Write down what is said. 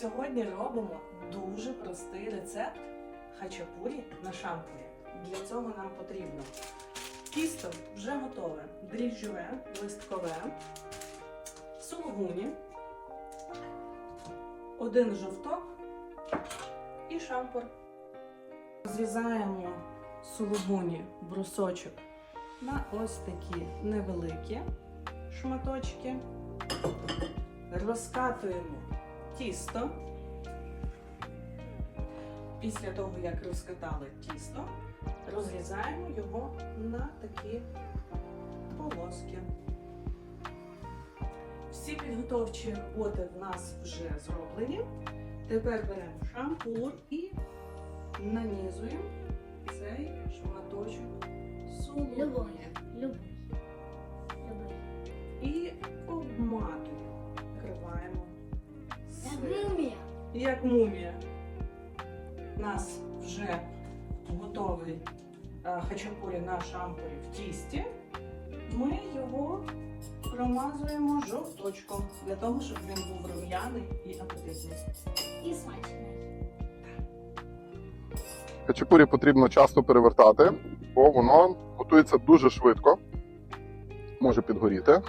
Сьогодні робимо дуже простий рецепт хачапурі на шампурі. Для цього нам потрібно тісто вже готове, дріжджове, листкове, сулугуні, один жовток і шампур. Зрізаємо сулугуні брусочок на ось такі невеликі шматочки. Розкатуємо тісто. Після того, як розкатали тісто, розрізаємо його на такі полоски. Всі підготовчі роботи в нас вже зроблені. Тепер беремо шампур і нанізуємо цей шматочок соломи Любой. Мумія. як мумія. У нас вже готовий е, хачапурі на шампурі в тісті. Ми його промазуємо жовточком для того, щоб він був рум'яний і апетитний. І смачний. Хачапурі потрібно часто перевертати, бо воно готується дуже швидко, може підгоріти.